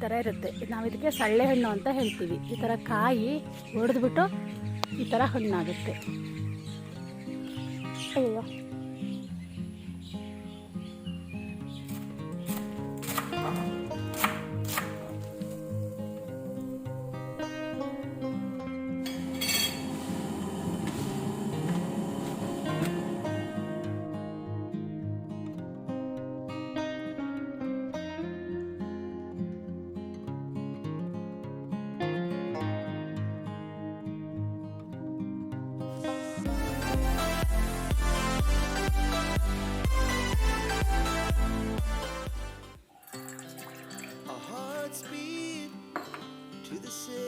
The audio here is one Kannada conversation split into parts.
ಥರ ಇರುತ್ತೆ. ನಾವು ಇದಕ್ಕೆ ಸಳ್ಳೆ ಹಣ್ಣು ಅಂತ ಹೇಳ್ತೀವಿ. ಈ ಥರ ಕಾಯಿ ಒಡೆದ್ಬಿಟ್ಟು ಈ ಥರ ಹಣ್ಣಾಗುತ್ತೆ. ಅಯ್ಯೋ. To the city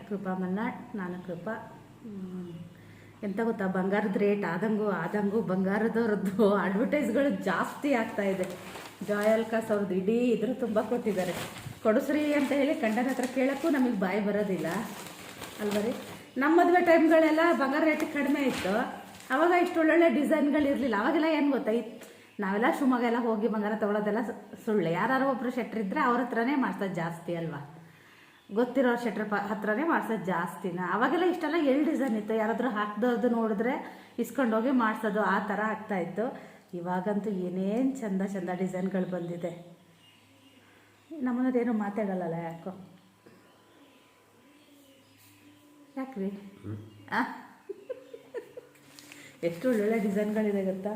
ಕೃಪಾ ಮಲ್ನಾಡ್ ನಾನು ಕೃಪಾ. ಎಂತ ಗೊತ್ತಾ, ಬಂಗಾರದ ರೇಟ್ ಆದಂಗು ಆದಂಗು ಬಂಗಾರದವ್ರದ್ದು ಅಡ್ವರ್ಟೈಸ್ಗಳು ಜಾಸ್ತಿ ಆಗ್ತಾ ಇದೆ. ಜಾಯಲ್ಕಾಸ್ ಅವ್ರದ್ದು ಇಡೀ ಇದ್ರ ತುಂಬ ಕೊಟ್ಟಿದ್ದಾರೆ. ಕೊಡಿಸ್ರಿ ಅಂತ ಹೇಳಿ ಕಂಡನ ಹತ್ರ ಕೇಳೋಕ್ಕೂ ನಮಗೆ ಬಾಯಿ ಬರೋದಿಲ್ಲ. ಅಲ್ವರಿ ನಮ್ಮ ಮದುವೆ ಟೈಮ್ಗಳೆಲ್ಲ ಬಂಗಾರ ರೇಟ್ ಕಡಿಮೆ ಇತ್ತು. ಅವಾಗ ಇಷ್ಟು ಒಳ್ಳೊಳ್ಳೆ ಡಿಸೈನ್ಗಳು ಇರಲಿಲ್ಲ. ಅವಾಗೆಲ್ಲ ಏನು ಗೊತ್ತಾ ಇತ್- ನಾವೆಲ್ಲ ಶಿವಮೊಗ್ಗ ಎಲ್ಲ ಹೋಗಿ ಬಂಗಾರ ತೊಗೊಳೋದೆಲ್ಲ ಸುಳ್ಳು. ಯಾರು ಒಬ್ಬರು ಶೆಟ್ರಿದ್ರೆ ಅವ್ರ ಹತ್ರನೇ ಮಾಡ್ತಾ ಜಾಸ್ತಿ ಅಲ್ವಾ? ಗೊತ್ತಿರೋ ಶೆಟ್ರ್ ಪ ಹತ್ರನೇ ಮಾಡ್ಸೋದು ಜಾಸ್ತಿನ. ಅವಾಗೆಲ್ಲ ಇಷ್ಟೆಲ್ಲ ಎಲ್ ಡಿಸೈನ್ ಇತ್ತು. ಯಾರಾದರೂ ಹಾಕ್ದವ್ರದ್ದು ನೋಡಿದ್ರೆ ಇಸ್ಕೊಂಡೋಗಿ ಮಾಡಿಸೋದು ಆ ಥರ ಆಗ್ತಾಯಿತ್ತು ಇವಾಗಂತೂ ಏನೇನು ಚಂದ ಚಂದ ಡಿಸೈನ್ಗಳು ಬಂದಿದೆ. ನಮ್ಮನೇನು ಮಾತಾಡಲ್ಲ ಯಾಕೋ? ಯಾಕ್ರಿ? ಎಷ್ಟು ಒಳ್ಳೊಳ್ಳೆ ಡಿಸೈನ್ಗಳಿದೆ ಗೊತ್ತಾ?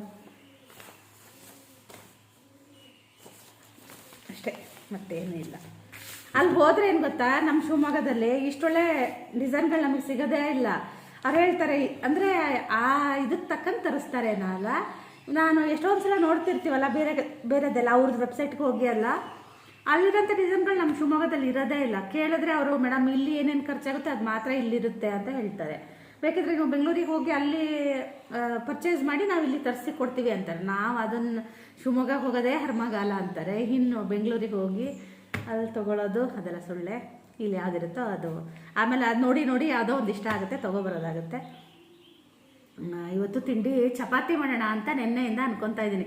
ಅಷ್ಟೇ, ಮತ್ತೇನೂ ಇಲ್ಲ. ಅಲ್ಲಿ ಹೋದ್ರೆ ಏನು ಗೊತ್ತಾ? ನಮ್ಮ ಶಿವಮೊಗ್ಗದಲ್ಲಿ ಇಷ್ಟೊಳ್ಳೆ ಡಿಸೈನ್ಗಳು ನಮಗೆ ಸಿಗೋದೇ ಇಲ್ಲ. ಅವ್ರು ಹೇಳ್ತಾರೆ, ಅಂದರೆ ಆ ಇದಕ್ಕೆ ತಕ್ಕಂಗೆ ತರಿಸ್ತಾರೆ ಅಲ್ಲ ನಾನು ಎಷ್ಟೊಂದು ಸಲ ನೋಡ್ತಿರ್ತೀವಲ್ಲ, ಬೇರೆ ಬೇರೆದೆಲ್ಲ ಅವ್ರದ್ದು ವೆಬ್ಸೈಟ್ಗೆ ಹೋಗಿ ಅಲ್ಲ ಅಲ್ಲಿರೋಂಥ ಡಿಸೈನ್ಗಳು ನಮ್ಮ ಶಿವಮೊಗ್ಗದಲ್ಲಿ ಇರೋದೇ ಇಲ್ಲ. ಕೇಳಿದ್ರೆ ಅವರು, ಮೇಡಮ್, ಇಲ್ಲಿ ಏನೇನು ಖರ್ಚಾಗುತ್ತೆ, ಅದು ಮಾತ್ರ ಇಲ್ಲಿರುತ್ತೆ ಅಂತ ಹೇಳ್ತಾರೆ. ಬೇಕಿದ್ರೆ ನೀವು ಬೆಂಗಳೂರಿಗೆ ಹೋಗಿ ಅಲ್ಲಿ ಪರ್ಚೇಸ್ ಮಾಡಿ ನಾವು ಇಲ್ಲಿ ತರಿಸಿ ಕೊಡ್ತೀವಿ ಅಂತಾರೆ. ನಾವು ಅದನ್ನು ಶಿವಮೊಗ್ಗಕ್ಕೆ ಹೋಗೋದೇ ಹರ್ಮಗಾಲ ಅಂತಾರೆ. ಇನ್ನು ಬೆಂಗಳೂರಿಗೆ ಹೋಗಿ ಅಲ್ಲಿ ತೊಗೊಳೋದು, ಅದೆಲ್ಲ ಸೊಳ್ಳೆ. ಇಲ್ಲಿ ಯಾವ್ದಿರುತ್ತೋ ಅದು. ಆಮೇಲೆ ಅದು ನೋಡಿ ನೋಡಿ ಯಾವುದೋ ಒಂದು ಇಷ್ಟ ಆಗುತ್ತೆ, ತೊಗೊಬರೋದಾಗುತ್ತೆ. ಇವತ್ತು ತಿಂಡಿ ಚಪಾತಿ ಮಾಡೋಣ ಅಂತ ನಿನ್ನೆಯಿಂದ ಅನ್ಕೊತಾ ಇದ್ದೀನಿ.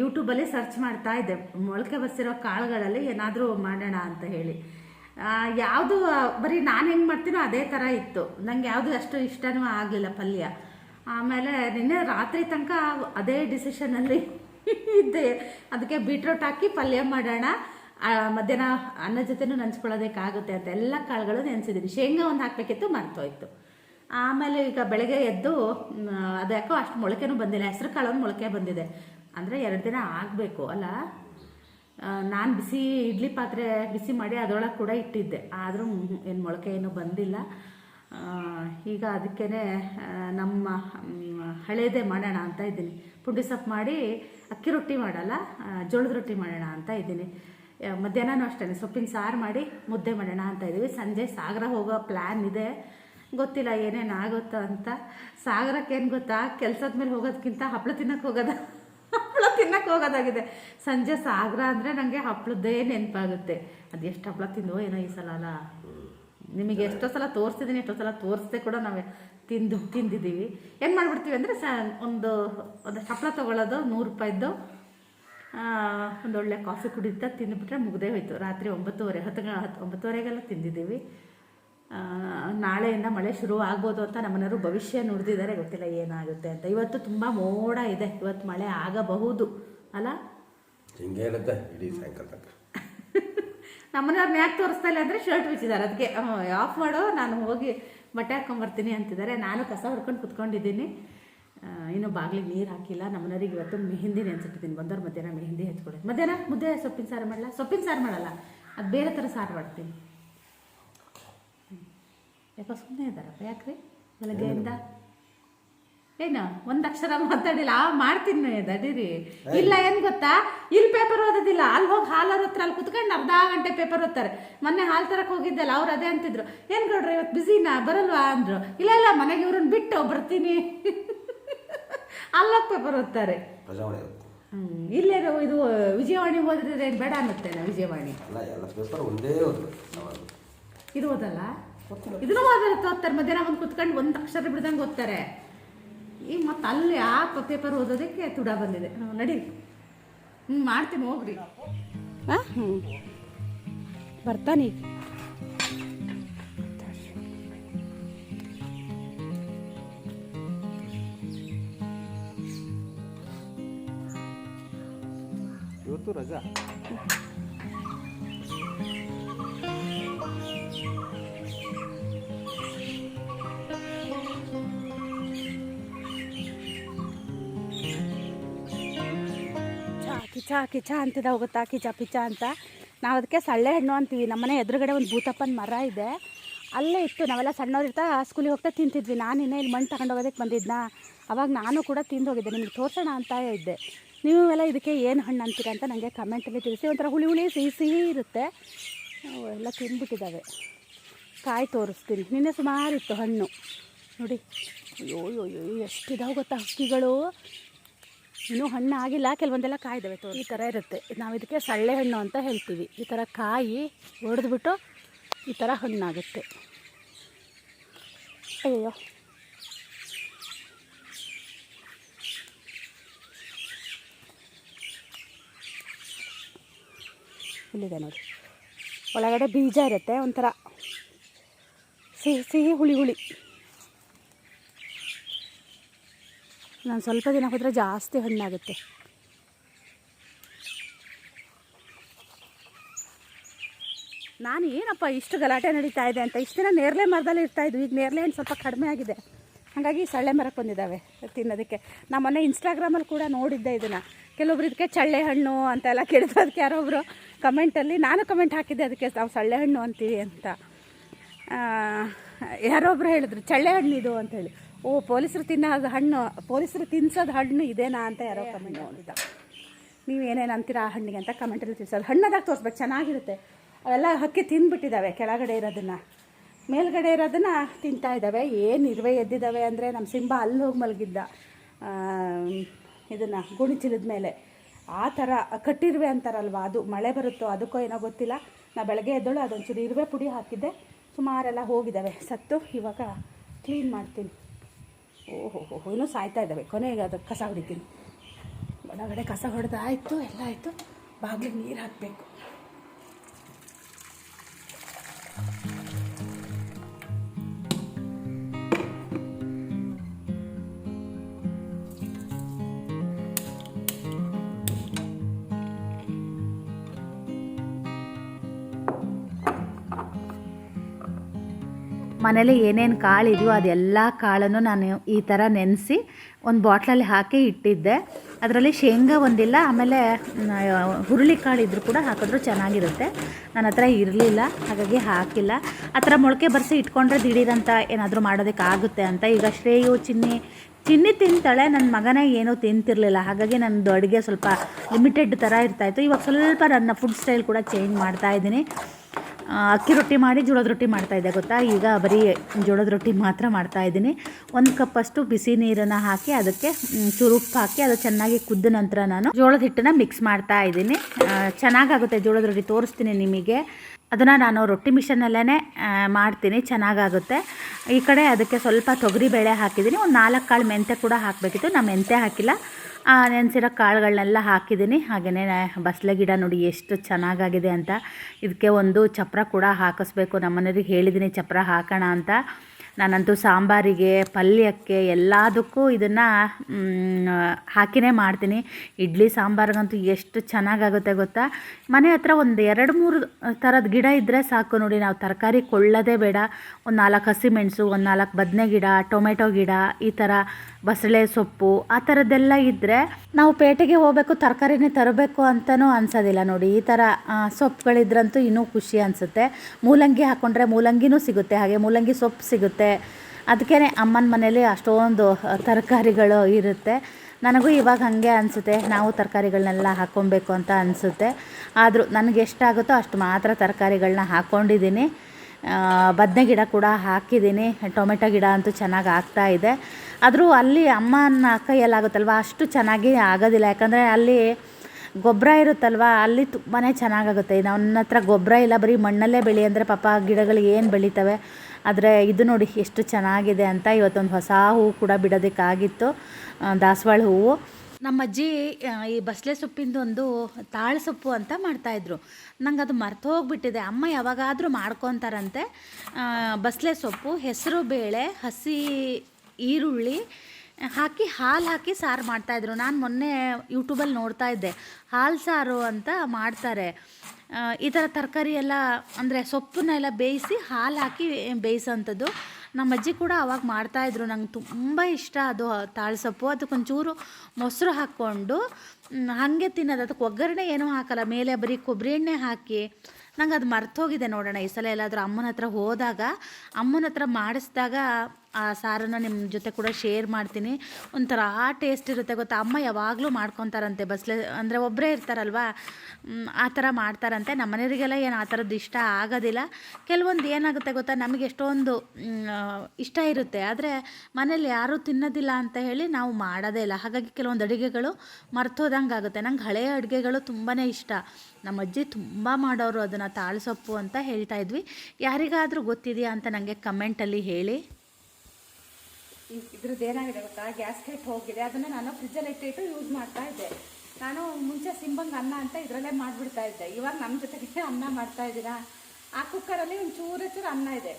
ಯೂಟ್ಯೂಬಲ್ಲಿ ಸರ್ಚ್ ಮಾಡ್ತಾ ಇದ್ದೆ. ಮೊಳಕೆ ಬಸ್ಸಿರೋ ಕಾಳುಗಳಲ್ಲಿ ಏನಾದರೂ ಮಾಡೋಣ ಅಂತ ಹೇಳಿ. ಯಾವುದು, ಬರೀ ನಾನು ಹೆಂಗೆ ಮಾಡ್ತೀನೋ ಅದೇ ಥರ ಇತ್ತು. ನನಗೆ ಯಾವುದು ಅಷ್ಟು ಇಷ್ಟನೂ ಆಗಲಿಲ್ಲ ಪಲ್ಯ. ಆಮೇಲೆ ನಿನ್ನೆ ರಾತ್ರಿ ತನಕ ಅದೇ ಡಿಸಿಷನಲ್ಲಿ ಇದ್ದೆ. ಅದಕ್ಕೆ ಬೀಟ್ರೋಟ್ ಹಾಕಿ ಪಲ್ಯ ಮಾಡೋಣ. ಮಧ್ಯಾಹ್ನ ಅನ್ನ ಜೊತೆನೂ ನಂಚ್ಕೊಳ್ಳೋದಕ್ಕಾಗುತ್ತೆ ಅಂತ ಎಲ್ಲ ಕಾಳುಗಳು ನೆನೆಸಿದ್ದೀನಿ. ಶೇಂಗಾ ಒಂದು ಹಾಕಬೇಕಿತ್ತು, ಮರ್ತೋಯ್ತು. ಆಮೇಲೆ ಈಗ ಬೆಳಗ್ಗೆ ಎದ್ದು ಅದ್ಯಾಕೋ ಅದು ಯಾಕೋ ಅಷ್ಟು ಮೊಳಕೆನೂ ಬಂದಿಲ್ಲ. ಹೆಸರು ಕಾಳೊಂದು ಮೊಳಕೆ ಬಂದಿದೆ. ಅಂದರೆ ಎರಡು ದಿನ ಆಗಬೇಕು, ಅಲ್ಲ? ನಾನು ಬಿಸಿ ಇಡ್ಲಿ ಪಾತ್ರೆ ಬಿಸಿ ಮಾಡಿ ಅದರೊಳಗೆ ಕೂಡ ಇಟ್ಟಿದ್ದೆ. ಆದರೂ ಏನು ಮೊಳಕೆ ಏನೂ ಬಂದಿಲ್ಲ. ಈಗ ಅದಕ್ಕೇ ನಮ್ಮ ಹಳೇದೇ ಮಾಡೋಣ ಅಂತ ಇದ್ದೀನಿ. ಪುಂಡಿ ಸೊಪ್ಪು ಮಾಡಿ, ಅಕ್ಕಿ ರೊಟ್ಟಿ ಮಾಡಲ್ಲ ಜೋಳದ ರೊಟ್ಟಿ ಮಾಡೋಣ ಅಂತ ಇದ್ದೀನಿ. ಮಧ್ಯಾಹ್ನನೂ ಅಷ್ಟೇ ಸೊಪ್ಪಿನ ಸಾರು ಮಾಡಿ ಮುದ್ದೆ ಮಾಡೋಣ ಅಂತ ಇದ್ದೀವಿ. ಸಂಜೆ ಸಾಗರ ಹೋಗೋ ಪ್ಲ್ಯಾನ್ ಇದೆ. ಗೊತ್ತಿಲ್ಲ ಏನೇನು ಆಗುತ್ತೋ ಅಂತ. ಸಾಗರಕ್ಕೆ ಏನು ಗೊತ್ತಾ? ಕೆಲಸದ ಮೇಲೆ ಹೋಗೋದಕ್ಕಿಂತ ಹಪ್ಪಳ ತಿನ್ನಕ್ಕೆ ಹೋಗೋದ. ಹಪ್ಪಳ ತಿನ್ನಕ್ಕೆ ಹೋಗೋದಾಗಿದೆ. ಸಂಜೆ ಸಾಗರ ಅಂದರೆ ನನಗೆ ಹಪ್ಪಳದ್ದೇ ನೆನಪಾಗುತ್ತೆ. ಅದು ಎಷ್ಟು ಹಪ್ಪಳ ತಿಂದೋ ಏನೋ ಈ ಸಲ ಅಲ್ಲ. ನಿಮಗೆ ಎಷ್ಟೋ ಸಲ ತೋರಿಸ್ತಿದ್ದೀನಿ ಎಷ್ಟೋ ಸಲ ತೋರಿಸ್ದೆ ಕೂಡ ನಾವು ತಿಂದು, ತಿಂದಿದ್ದೀವಿ. ಏನು ಮಾಡ್ಬಿಡ್ತೀವಿ ಅಂದರೆ ಸ ಒಂದು ಒಂದು ಹಪ್ಪಳ ತೊಗೊಳ್ಳೋದು, ನೂರು ರೂಪಾಯಿದ್ದು ಒಂದೊಳ್ಳೆ ಕಾಫಿ ಕುಡಿತಾ ತಿಂದುಬಿಟ್ರೆ ಮುಗ್ದೇ ಹೋಯಿತು. ರಾತ್ರಿ ಒಂಬತ್ತುವರೆ ಹತ್ತು ಹತ್ತು ಒಂಬತ್ತುವರೆಗೆಲ್ಲ ತಿಂದಿದ್ದೀವಿ. ನಾಳೆಯಿಂದ ಮಳೆ ಶುರು ಆಗ್ಬೋದು ಅಂತ ನಮ್ಮನೆಯವರು ಭವಿಷ್ಯ ನುಡಿದಿದ್ದಾರೆ. ಗೊತ್ತಿಲ್ಲ ಏನಾಗುತ್ತೆ ಅಂತ. ಇವತ್ತು ತುಂಬ ಮೋಡ ಇದೆ. ಇವತ್ತು ಮಳೆ ಆಗಬಹುದು ಅಲ್ಲ? ಹಿಂಗೆ ಇರುತ್ತೆ ಇಡೀ ಸಾಯಂಕಾಲ ತನಕ. ನಮ್ಮನೆಯವ್ರನ್ನ ಯಾಕೆ ತೋರಿಸ್ತಾ ಇಲ್ಲ ಅಂದರೆ ಶರ್ಟ್ ಬಿಚ್ಚಿದ್ದಾರೆ. ಅದಕ್ಕೆ ಆಫ್ ಮಾಡೋ ನಾನು ಹೋಗಿ ಬಟ್ಟೆ ಹಾಕ್ಕೊಂಬರ್ತೀನಿ ಅಂತಿದ್ದಾರೆ. ನಾನು ಕಸ ಹೊಡ್ಕೊಂಡು ಕುತ್ಕೊಂಡಿದ್ದೀನಿ. ಇನ್ನು ಬಾಗಿಲಿಗೆ ನೀರು ಹಾಕಿಲ್ಲ. ನಮ್ಮನೆಯವ್ರಿಗೆ ಇವತ್ತು ಮೆಹಂದಿ ನೆನ್ಸಿಟ್ಟಿದ್ದೀನಿ. ಬಂದವ್ರು ಮಧ್ಯಾಹ್ನ ಮೆಹಂದಿ ಹಚ್ಕೊಡೋದು ಮಧ್ಯಾಹ್ನ ಮುದ್ದೆ ಸೊಪ್ಪಿನ ಸಾರು ಮಾಡಲ್ಲ ಸೊಪ್ಪಿನ ಸಾರು ಮಾಡಲ್ಲ. ಅದು ಬೇರೆ ಥರ ಸಾರು ಮಾಡ್ತೀನಿ. ಯಾಕೋ ಸುಮ್ಮನೆ ಇದ್ದಾರಪ್ಪ ಯಾಕ್ರಿ? ಬೆಳಗ್ಗೆಯಿಂದ? ಏನು? ಒಂದು ಅಕ್ಷರ ಮಾತಾಡಿಲ್ಲ. ಆ ಮಾಡ್ತೀನಿ ದಡೀರಿ ಇಲ್ಲ ಏನು ಗೊತ್ತಾ? ಇಲ್ಲಿ ಪೇಪರ್ ಓದೋದಿಲ್ಲ. ಅಲ್ಲಿ ಹೋಗಿ ಹಾಲರ್ ಹತ್ರ ಅಲ್ಲಿ ಕುತ್ಕೊಂಡು ಅರ್ಧ ಗಂಟೆ ಪೇಪರ್ ಓದ್ತಾರೆ. ಮೊನ್ನೆ ಹಾಲು ತರಕ್ಕೆ ಹೋಗಿದ್ದಲ್ಲ ಅವ್ರು ಅದೇ ಅಂತಿದ್ರು. ಏನು ಗೌಡ್ರೆ ಇವತ್ತು ಬ್ಯುಸಿನಾ? ಬರಲ್ವಾ? ಅಂದರು. ಇಲ್ಲ ಇಲ್ಲ ಮನೆಗೆ ಇವ್ರನ್ನ ಬಿಟ್ಟು ಬರ್ತೀನಿ. ಅಲ್ಲೋಗಿ ಪೇಪರ್ ಓದ್ತಾರೆ. ಇಲ್ಲೇನು ಇದು ವಿಜಯವಾಣಿ ಹೋದ್ರೆ ಬೇಡ ಅನ್ನತ್ತೆ ವಿಜಯವಾಣಿ? ಅಲ್ಲ ಎಲ್ಲ ಪೇಪರ್ ಒಂದೇ ಓದ್ಬೇಕು ಯಾವಾಗ್ಲೂ. ಇದು ಓದಲ್ಲ? ಇದನ್ನು ಓದಲ್ಲ ಓದ್ತಾರೆ. ಮಧ್ಯಾಹ್ನ ಒಂದು ಕುತ್ಕೊಂಡು ಒಂದು ಅಕ್ಷರ ಬಿಡ್ದಂಗೆ ಓದ್ತಾರೆ. ಈಗ ಮತ್ತೆ ಅಲ್ಲಿ ಆ ಪೇಪರ್ ಓದೋದಕ್ಕೆ ತುಡ ಬಂದಿದೆ. ನಡಿ. ಹ್ಞೂ ಮಾಡ್ತೀನಿ ಹೋಗ್ರಿ. ಹಾಂ ಹ್ಞೂ ಬರ್ತಾನೀಗ ಇವತ್ತು ರಜಾ. ಕಿಚ ಕಿಚಾ ಅಂತಿದ್ದಾವೆ ಗೊತ್ತಾ ಕಿಚ ಪಿಚ ಅಂತ. ನಾವು ಅದಕ್ಕೆ ಸಳ್ಳೆ ಹಣ್ಣು ಅಂತೀವಿ. ನಮ್ಮನೆ ಎದುರುಗಡೆ ಒಂದು ಭೂತಪ್ಪನ ಮರ ಇದೆ. ಅಲ್ಲೇ ಇತ್ತು. ನಾವೆಲ್ಲ ಸಣ್ಣವ್ರು ಇರ್ತಾ ಸ್ಕೂಲಿಗೆ ಹೋಗ್ತಾ ತಿಂತಿದ್ವಿ. ನಾನು ಇನ್ನೇ ಇಲ್ಲಿ ಮಣ್ಣು ತಗೊಂಡೋಗೋದಕ್ಕೆ ಬಂದಿದ್ನಾ? ಅವಾಗ ನಾನು ಕೂಡ ತಿಂದು ಹೋಗಿದ್ದೆ. ನಿಮಗೆ ತೋರಿಸೋಣ ಅಂತ ಇದ್ದೆ ನೀವು ಎಲ್ಲ ಇದಕ್ಕೆ ಏನು ಹಣ್ಣು ಅಂತೀರ ಅಂತ ನನಗೆ ಕಮೆಂಟಲ್ಲಿ ತಿಳಿಸಿ. ಒಂಥರ ಹುಳಿ ಹುಳಿ ಸಿಹಿ ಸಿಹಿ ಇರುತ್ತೆ. ಎಲ್ಲ ತಿಂದ್ಬಿಟ್ಟಿದ್ದಾವೆ ಕಾಯಿ ತೋರಿಸ್ತೀನಿ. ನಿನ್ನೆ ಸುಮಾರು ಇತ್ತು ಹಣ್ಣು. ನೋಡಿ. ಅಯ್ಯೋ ಅಯ್ಯೋ ಎಷ್ಟಿದಾವೆ ಗೊತ್ತಾ ಹಕ್ಕಿಗಳು? ಇನ್ನೂ ಹಣ್ಣು ಆಗಿಲ್ಲ. ಕೆಲವೊಂದೆಲ್ಲ ಕಾಯ್ದವೆ ತೋ ಈ ಥರ ಇರುತ್ತೆ. ನಾವು ಇದಕ್ಕೆ ಸಳ್ಳೆ ಹಣ್ಣು ಅಂತ ಹೇಳ್ತೀವಿ. ಈ ಥರ ಕಾಯಿ ಒಡೆದ್ಬಿಟ್ಟು ಈ ಥರ ಹಣ್ಣಾಗುತ್ತೆ. ಅಯ್ಯೋ ಇಲ್ಲಿದೆ ನೋಡಿ ಒಳಗಡೆ ಬೀಜ ಇರುತ್ತೆ, ಒಂಥರ ಸಿಹಿ ಸಿಹಿ ಹುಳಿ ಹುಳಿ. ನಾನು ಸ್ವಲ್ಪ ದಿನ ಹೋದರೆ ಜಾಸ್ತಿ ಹಣ್ಣಾಗುತ್ತೆ. ನಾನು ಏನಪ್ಪ ಇಷ್ಟು ಗಲಾಟೆ ನಡೀತಾ ಇದೆ ಅಂತ, ಇಷ್ಟು ದಿನ ನೇರಳೆ ಮರದಲ್ಲಿ ಇರ್ತಾಯಿದ್ವಿ ಈಗ ನೇರಳೆ ಹಣ್ಣು ಸ್ವಲ್ಪ ಕಡಿಮೆ ಆಗಿದೆ. ಹಾಗಾಗಿ ಸಳ್ಳೆ ಮರಕ್ಕೆ ಬಂದಿದ್ದಾವೆ ತಿನ್ನೋದಕ್ಕೆ. ನಾನು ಮೊನ್ನೆ ಇನ್ಸ್ಟಾಗ್ರಾಮಲ್ಲಿ ಕೂಡ ನೋಡಿದ್ದೆ ಇದನ್ನು. ಕೆಲವೊಬ್ರು ಇದಕ್ಕೆ ಚಳ್ಳೆ ಹಣ್ಣು ಅಂತೆಲ್ಲ ಅದಕ್ಕೆ ಯಾರೊಬ್ಬರು ಕಮೆಂಟಲ್ಲಿ ನಾನು ಕಮೆಂಟ್ ಹಾಕಿದ್ದೆ ಅದಕ್ಕೆ ನಾವು ಸಳ್ಳೆ ಹಣ್ಣು ಅಂತೀವಿ ಅಂತ. ಆ, ಒಬ್ಬರು ಹೇಳಿದ್ರು ಚಳ್ಳೆ ಹಣ್ಣು ಇದು ಅಂತೇಳಿ ಓ ಪೊಲೀಸರು ತಿನ್ನೋದು ಹಣ್ಣು ಪೊಲೀಸರು ತಿನ್ಸೋದು ಹಣ್ಣು ಇದೇನಾ ಅಂತ ಯಾರೋ ಕಮೆಂಟ್ ನೋಡಿದ್ದ ನೀವು ಏನೇನು ಅಂತೀರಾ ಆ ಹಣ್ಣಿಗೆ ಅಂತ ಕಮೆಂಟಲ್ಲಿ ತಿಳಿಸೋದು. ಹಣ್ಣದಾಗ ತೋರಿಸ್ಬೇಕು ಚೆನ್ನಾಗಿರುತ್ತೆ. ಅವೆಲ್ಲ ಹಕ್ಕಿ ತಿಂದ್ಬಿಟ್ಟಿದ್ದಾವೆ ಕೆಳಗಡೆ ಇರೋದನ್ನು. ಮೇಲ್ಗಡೆ ಇರೋದನ್ನು ತಿಂತಾ ಇದ್ದಾವೆ. ಏನು ಇರುವೆ ಎದ್ದಿದ್ದಾವೆ ಅಂದರೆ ನಮ್ಮ ಸಿಂಬ ಅಲ್ಲಿ ಹೋಗಿ ಮಲಗಿದ್ದ. ಇದನ್ನು ಗುಣಿಚಿಲದ ಮೇಲೆ. ಆ ಥರ ಕಟ್ಟಿರುವೆ ಅಂತಾರಲ್ವ, ಅದು ಮಳೆ ಬರುತ್ತೋ ಅದಕ್ಕೋ ಏನೋ ಗೊತ್ತಿಲ್ಲ. ನಾ ಬೆಳಗ್ಗೆ ಎದ್ದಳು, ಅದೊಂಚೂರು ಇರುವೆ ಪುಡಿ ಹಾಕಿದ್ದೆ. ಸುಮಾರೆಲ್ಲ ಹೋಗಿದ್ದಾವೆ. ಸತ್ತು, ಇವಾಗ ಕ್ಲೀನ್ ಮಾಡ್ತೀನಿ. ಓಹೋ ಇನ್ನೂ ಸಾಯ್ತಾ ಇದ್ದಾವೆ. ಕೊನೆಗೆ ಅದಕ್ಕೆ ಕಸ ಹೊಡಿತೀನಿ. ಒಳಗಡೆ ಕಸ ಹೊಡೆದಾಯಿತು, ಎಲ್ಲ ಆಯಿತು. ಬಾಗಿಲಿಗೆ ನೀರು ಹಾಕಬೇಕು. ಮನೇಲಿ ಏನೇನು ಕಾಳು ಇದೆಯೋ ಅದೆಲ್ಲ ಕಾಳನ್ನು ನಾನು ಈ ಥರ ನೆನೆಸಿ ಒಂದು ಬಾಟ್ಲಲ್ಲಿ ಹಾಕಿ ಇಟ್ಟಿದ್ದೆ. ಅದರಲ್ಲಿ ಶೇಂಗಾ ಒಂದಿಲ್ಲ ಆಮೇಲೆ ಹುರುಳಿ ಕಾಳು ಇದ್ದರೂ ಕೂಡ ಹಾಕಿದ್ರು ಚೆನ್ನಾಗಿರುತ್ತೆ. ನನ್ನ ಹತ್ರ ಇರಲಿಲ್ಲ ಹಾಗಾಗಿ ಹಾಕಿಲ್ಲ. ಆ ಥರ ಮೊಳಕೆ ಬರೆಸಿ ಇಟ್ಕೊಂಡ್ರೆ ದಿಢೀರಂತ ಏನಾದರೂ ಮಾಡೋದಕ್ಕೆ ಆಗುತ್ತೆ ಅಂತ. ಈಗ ಶ್ರೇಯು ಚಿನ್ನಿ ಚಿನ್ನಿ ತಿಂತಾಳೆ ನನ್ನ ಮಗನೇ ಏನೂ ತಿಂತಿರಲಿಲ್ಲ. ಹಾಗಾಗಿ ನನ್ನದು ಅಡುಗೆ ಸ್ವಲ್ಪ ಲಿಮಿಟೆಡ್ ಥರ ಇರ್ತಾಯಿತ್ತು ಇವಾಗ ಸ್ವಲ್ಪ ನನ್ನ ಫುಡ್ ಸ್ಟೈಲ್ ಕೂಡ ಚೇಂಜ್ ಮಾಡ್ತಾ ಆ, ಅಕ್ಕಿ ರೊಟ್ಟಿ ಮಾಡಿ ಜೋಳದ ರೊಟ್ಟಿ ಮಾಡ್ತಾ ಇದ್ದೆ, ಗೊತ್ತಾ? ಈಗ ಬರೀ ಜೋಳದ ರೊಟ್ಟಿ ಮಾತ್ರ ಮಾಡ್ತಾ ಇದ್ದೀನಿ. ಒಂದು ಕಪ್ಪಷ್ಟು ಬಿಸಿ ನೀರನ್ನು ಹಾಕಿ ಅದಕ್ಕೆ ಚುರುಪ್ಪು ಹಾಕಿ ಅದು ಚೆನ್ನಾಗಿ ಕುದ್ದ ನಂತರ ನಾನು ಜೋಳದ ಹಿಟ್ಟನ್ನು ಮಿಕ್ಸ್ ಮಾಡ್ತಾ ಇದ್ದೀನಿ. ಚೆನ್ನಾಗಾಗುತ್ತೆ ಜೋಳದ ರೊಟ್ಟಿ, ತೋರಿಸ್ತೀನಿ ನಿಮಗೆ. ಅದನ್ನು ನಾನು ರೊಟ್ಟಿ ಮಿಷನಲ್ಲೇ ಮಾಡ್ತೀನಿ, ಚೆನ್ನಾಗಾಗುತ್ತೆ. ಈ ಕಡೆ ಅದಕ್ಕೆ ಸ್ವಲ್ಪ ತೊಗರಿಬೇಳೆ ಹಾಕಿದ್ದೀನಿ. ಒಂದು ನಾಲ್ಕು ಕಾಳು ಮೆಂತೆ ಕೂಡ ಹಾಕಬೇಕಿತ್ತು. ನಾನು ಮೆಂತೆ ಹಾಕಿಲ್ಲ. ನೆನೆಸಿರೋ ಕಾಳುಗಳನ್ನೆಲ್ಲ ಹಾಕಿದ್ದೀನಿ. ಹಾಗೆಯೇ ಬಸಳೆ ಗಿಡ ನೋಡಿ ಎಷ್ಟು ಚೆನ್ನಾಗಾಗಿದೆ ಅಂತ. ಇದಕ್ಕೆ ಒಂದು ಚಪ್ರ ಕೂಡ ಹಾಕಿಸ್ಬೇಕು. ನಮ್ಮನೆಯವ್ರಿಗೆ ಹೇಳಿದ್ದೀನಿ ಚಪ್ಪರ ಹಾಕೋಣ ಅಂತ. ನಾನಂತೂ ಸಾಂಬಾರಿಗೆ, ಪಲ್ಯಕ್ಕೆ ಎಲ್ಲದಕ್ಕೂ ಇದನ್ನು ಹಾಕಿನೇ ಮಾಡ್ತೀನಿ. ಇಡ್ಲಿ ಸಾಂಬಾರಿಗಂತೂ ಎಷ್ಟು ಚೆನ್ನಾಗಾಗುತ್ತೆ ಗೊತ್ತಾ? ಮನೆ ಹತ್ರ ಒಂದು ಎರಡು ಮೂರು ಥರದ ಗಿಡ ಇದ್ದರೆ ಸಾಕು ನೋಡಿ. ನಾವು ತರಕಾರಿ ಕೊಳ್ಳೋದೇ ಬೇಡ. ಒಂದು ನಾಲ್ಕು ಹಸಿಮೆಣಸು ಒಂದು ನಾಲ್ಕು ಬದನೆ ಗಿಡ, ಟೊಮೆಟೊ ಗಿಡ, ಈ ಥರ ಬಸಳೆ ಸೊಪ್ಪು, ಆ ಥರದ್ದೆಲ್ಲ ಇದ್ದರೆ ನಾವು ಪೇಟೆಗೆ ಹೋಗಬೇಕು, ತರಕಾರಿನೇ ತರಬೇಕು ಅಂತಲೂ ಅನ್ಸೋದಿಲ್ಲ ನೋಡಿ. ಈ ಥರ ಸೊಪ್ಪುಗಳಿದ್ರಂತೂ ಇನ್ನೂ ಖುಷಿ ಅನಿಸುತ್ತೆ. ಮೂಲಂಗಿ ಹಾಕ್ಕೊಂಡ್ರೆ ಮೂಲಂಗಿನೂ ಸಿಗುತ್ತೆ. ಹಾಗೆ ಮೂಲಂಗಿ ಸೊಪ್ಪು ಸಿಗುತ್ತೆ. ಅದಕ್ಕೇ ಅಮ್ಮನ ಮನೇಲಿ ಅಷ್ಟೊಂದು ತರಕಾರಿಗಳು ಇರುತ್ತೆ. ನನಗೂ ಇವಾಗ ಹಾಗೆ ಅನಿಸುತ್ತೆ. ನಾವು ತರಕಾರಿಗಳನ್ನೆಲ್ಲ ಹಾಕ್ಕೊಬೇಕು ಅಂತ ಅನಿಸುತ್ತೆ. ಆದರೂ ನನಗೆ ಎಷ್ಟಾಗುತ್ತೋ ಅಷ್ಟು ಮಾತ್ರ ತರಕಾರಿಗಳನ್ನ ಹಾಕ್ಕೊಂಡಿದ್ದೀನಿ. ಬದನೆ ಗಿಡ ಕೂಡ ಹಾಕಿದ್ದೀನಿ. ಟೊಮೆಟೊ ಗಿಡ ಅಂತೂ ಚೆನ್ನಾಗಿ ಆಗ್ತಾ ಇದೆ. ಆದರೂ ಅಲ್ಲಿ ಅಮ್ಮನ ಕೈಯಲ್ಲಾಗುತ್ತಲ್ವ? ಅಷ್ಟು ಚೆನ್ನಾಗಿ ಆಗೋದಿಲ್ಲ. ಯಾಕಂದರೆ ಅಲ್ಲಿ ಗೊಬ್ಬರ ಇರುತ್ತಲ್ವ? ಅಲ್ಲಿ ತುಂಬಾ ಚೆನ್ನಾಗಾಗುತ್ತೆ. ನನ್ನ ಹತ್ರ ಗೊಬ್ಬರ ಇಲ್ಲ, ಬರೀ ಮಣ್ಣಲ್ಲೇ ಬೆಳಿ ಅಂದರೆ ಪಾಪ ಗಿಡಗಳು ಏನು ಬೆಳೀತವೆ? ಆದರೆ ಇದು ನೋಡಿ ಎಷ್ಟು ಚೆನ್ನಾಗಿದೆ ಅಂತ ಇವತ್ತೊಂದು ಹೊಸ ಹೂವು ಕೂಡ ಬಿಡೋದಕ್ಕಾಗಿತ್ತು. ದಾಸವಾಳ ಹೂವು. ನಮ್ಮ ಅಜ್ಜಿ ಈ ಬಸಳೆ ಸೊಪ್ಪಿಂದು ಒಂದು ತಾಳು ಸೊಪ್ಪು ಅಂತ ಮಾಡ್ತಾಯಿದ್ರು ನಂಗೆ ಅದು ಮರ್ತು ಹೋಗ್ಬಿಟ್ಟಿದೆ. ಅಮ್ಮ ಯಾವಾಗಾದರೂ ಮಾಡ್ಕೊತಾರಂತೆ. ಬಸಳೆ ಸೊಪ್ಪು, ಹೆಸರು ಬೇಳೆ, ಹಸಿ ಈರುಳ್ಳಿ ಹಾಕಿ ಹಾಲು ಹಾಕಿ ಸಾರು ಮಾಡ್ತಾಯಿದ್ರು ನಾನು ಮೊನ್ನೆ ಯೂಟ್ಯೂಬಲ್ಲಿ ನೋಡ್ತಾ ಇದ್ದೆ. ಹಾಲು ಸಾರು ಅಂತ ಮಾಡ್ತಾರೆ. ಈ ಥರ ತರಕಾರಿ ಎಲ್ಲ ಅಂದರೆ ಸೊಪ್ಪನ್ನೆಲ್ಲ ಬೇಯಿಸಿ ಹಾಲು ಹಾಕಿ ಬೇಯಿಸೋಂಥದ್ದು. ನಮ್ಮ ಅಜ್ಜಿ ಕೂಡ ಅವಾಗ ಮಾಡ್ತಾಯಿದ್ರು ನಂಗೆ ತುಂಬ ಇಷ್ಟ ಅದು ತಾಳು ಸೊಪ್ಪು. ಅದಕ್ಕೊಂಚೂರು ಮೊಸರು ಹಾಕ್ಕೊಂಡು ಹಾಗೆ ತಿನ್ನೋದು. ಅದಕ್ಕೆ ಒಗ್ಗರಣೆ ಏನೂ ಹಾಕಲ್ಲ. ಮೇಲೆ ಬರೀ ಕೊಬ್ಬರಿ ಎಣ್ಣೆ ಹಾಕಿ. ನಂಗೆ ಅದು ಮರ್ತೋಗಿದೆ ನೋಡೋಣ. ಈ ಸಲ ಎಲ್ಲಾದರೂ ಅಮ್ಮನ ಹತ್ರ ಹೋದಾಗ, ಅಮ್ಮನ ಹತ್ರ ಮಾಡಿಸಿದಾಗ ಆ ಸಾರನ್ನು ನಿಮ್ಮ ಜೊತೆ ಕೂಡ ಶೇರ್ ಮಾಡ್ತೀನಿ. ಒಂಥರ ಟೇಸ್ಟ್ ಇರುತ್ತೆ ಗೊತ್ತಾ? ಅಮ್ಮ ಯಾವಾಗಲೂ ಮಾಡ್ಕೊತಾರಂತೆ ಬಸ್ಲೆ, ಅಂದರೆ ಒಬ್ಬರೇ ಇರ್ತಾರಲ್ವಾ? ಆ ಥರ ಮಾಡ್ತಾರಂತೆ. ನಮ್ಮ ಮನೆಯವರಿಗೆಲ್ಲ ಏನು ಆ ಥರದ್ದು ಇಷ್ಟ ಆಗೋದಿಲ್ಲ. ಕೆಲವೊಂದು ಏನಾಗುತ್ತೆ ಗೊತ್ತಾ? ನಮಗೆ ಎಷ್ಟೊಂದು ಇಷ್ಟ ಇರುತ್ತೆ. ಆದರೆ ಮನೇಲಿ ಯಾರೂ ತಿನ್ನೋದಿಲ್ಲ ಅಂತ ಹೇಳಿ ನಾವು ಮಾಡೋದೇ ಇಲ್ಲ. ಹಾಗಾಗಿ ಕೆಲವೊಂದು ಅಡುಗೆಗಳು ಮರ್ತೋದಂಗೆ ಆಗುತ್ತೆ ನಂಗೆ ಹಳೆಯ ಅಡುಗೆಗಳು ತುಂಬಾ ಇಷ್ಟ. ನಮ್ಮ ಅಜ್ಜಿ ತುಂಬ ಮಾಡೋರು ಅದನ್ನು ತಾಳ್ಸೊಪ್ಪು ಅಂತ ಹೇಳ್ತಾ ಇದ್ವಿ. ಯಾರಿಗಾದರೂ ಗೊತ್ತಿದೆಯಾ ಅಂತ ನನಗೆ ಕಮೆಂಟಲ್ಲಿ ಹೇಳಿ. ಇದ್ರದ್ದು ಏನಾಗಿದೆ ಗೊತ್ತಾ? ಗ್ಯಾಸ್ ಕೈಟ್ ಹೋಗಿದೆ. ಅದನ್ನು ನಾನು ಫ್ರಿಜ್ಜಲ್ಲಿ ಇಟ್ಟಿಟ್ಟು ಯೂಸ್ ಮಾಡ್ತಾ ಇದ್ದೆ. ನಾನು ಮುಂಚೆ ಸಿಂಬಂಗ್ ಅನ್ನ ಅಂತ ಇದರಲ್ಲೇ ಮಾಡಿಬಿಡ್ತಾ ಇದ್ದೆ. ಇವಾಗ ನಮ್ಮ ಜೊತೆಗೆ ಅನ್ನ ಮಾಡ್ತಾ ಇದ್ದೀರಾ? ಆ ಕುಕ್ಕರಲ್ಲಿ ಒಂದು ಚೂರು ಚೂರು ಅನ್ನ ಇದೆ.